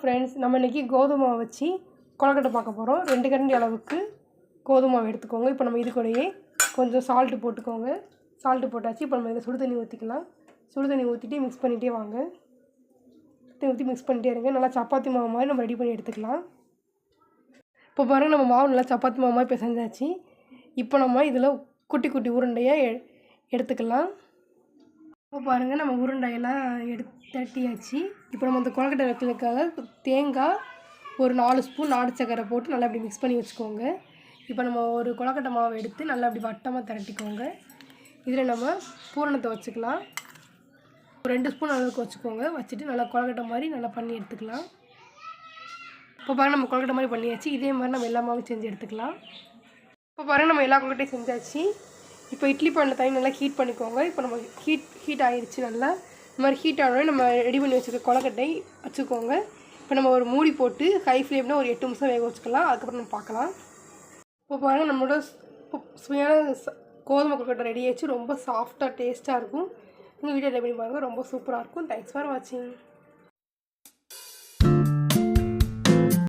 Friends நம்ம இன்றைக்கி கோதுமை வச்சு கொலக்கட்டை பார்க்க போகிறோம் ரெண்டு கரண்டி அளவுக்கு கோதுமை எடுத்துக்கோங்க. இப்போ நம்ம இது கூடயே கொஞ்சம் சால்ட்டு போட்டுக்கோங்க. சால்ட்டு போட்டாச்சு இப்போ நம்ம இதில் சுடு தண்ணி ஊற்றிக்கலாம் சுடு தண்ணி ஊற்றிட்டு மிக்ஸ் பண்ணிகிட்டே வாங்க. தண்ணி ஊற்றி மிக்ஸ் பண்ணிட்டே இருங்க. நல்லா சப்பாத்தி மாவு மாதிரி நம்ம ரெடி பண்ணி எடுத்துக்கலாம். இப்போ பாருங்கள் நம்ம மாவு நல்லா சப்பாத்தி மாவு மாதிரி பிசைஞ்சாச்சு. இப்போ நம்ம இதில் குட்டி குட்டி உருண்டையாக எ எடுத்துக்கலாம். இப்போ பாருங்கள் நம்ம உருண்டையெல்லாம் எடுத்து தட்டியாச்சு. இப்போ நம்ம அந்த கொழக்கட்டை வைக்கிறதுக்காக தேங்காய் ஒரு நாலு ஸ்பூன் நாடு சக்கரை போட்டு நல்லா இப்படி மிக்ஸ் பண்ணி வச்சுக்கோங்க. இப்போ நம்ம ஒரு கொழக்கட்டை மாவை எடுத்து நல்லா இப்படி வட்டமாக திரட்டிக்கோங்க. இதில் நம்ம பூரணத்தை வச்சுக்கலாம். ஒரு ரெண்டு ஸ்பூன் அளவுக்கு வச்சுக்கோங்க. வச்சுட்டு நல்லா கொழக்கட்டை மாதிரி நல்லா பண்ணி எடுத்துக்கலாம். இப்போ பாருங்கள் நம்ம கொழக்கட்டை மாதிரி பண்ணியாச்சு. இதே மாதிரி நம்ம எல்லா மாவும் செஞ்சு எடுத்துக்கலாம். இப்போ பாருங்கள் நம்ம எல்லா கொழக்கட்டையும் செஞ்சாச்சு. இப்போ இட்லி பண்ண தண்ணி நல்லா ஹீட் பண்ணிக்கோங்க. இப்போ நம்ம ஹீட் ஹீட் ஆகிடுச்சு நல்லா. இந்த மாதிரி ஹீட் ஆனோடனே நம்ம ரெடி பண்ணி வச்சுருக்க கொளக்கட்டை வச்சுக்கோங்க இப்போ நம்ம ஒரு மூடி போட்டு ஹை ஃப்ளேமில் ஒரு எட்டு நிமிஷம் வேக வச்சுக்கலாம். அதுக்கப்புறம் நம்ம பார்க்கலாம். இப்போ பாருங்கள் நம்மளோட இப்போ சுவையான கோதுமை கொழுக்கட்டை ரெடி ஆகிடுச்சு ரொம்ப சாஃப்டாக டேஸ்ட்டாக இருக்கும். உங்கள் வீடியோ ரெடி பண்ணி பாருங்கள் ரொம்ப சூப்பராக இருக்கும். தேங்க்ஸ் ஃபார் வாட்சிங்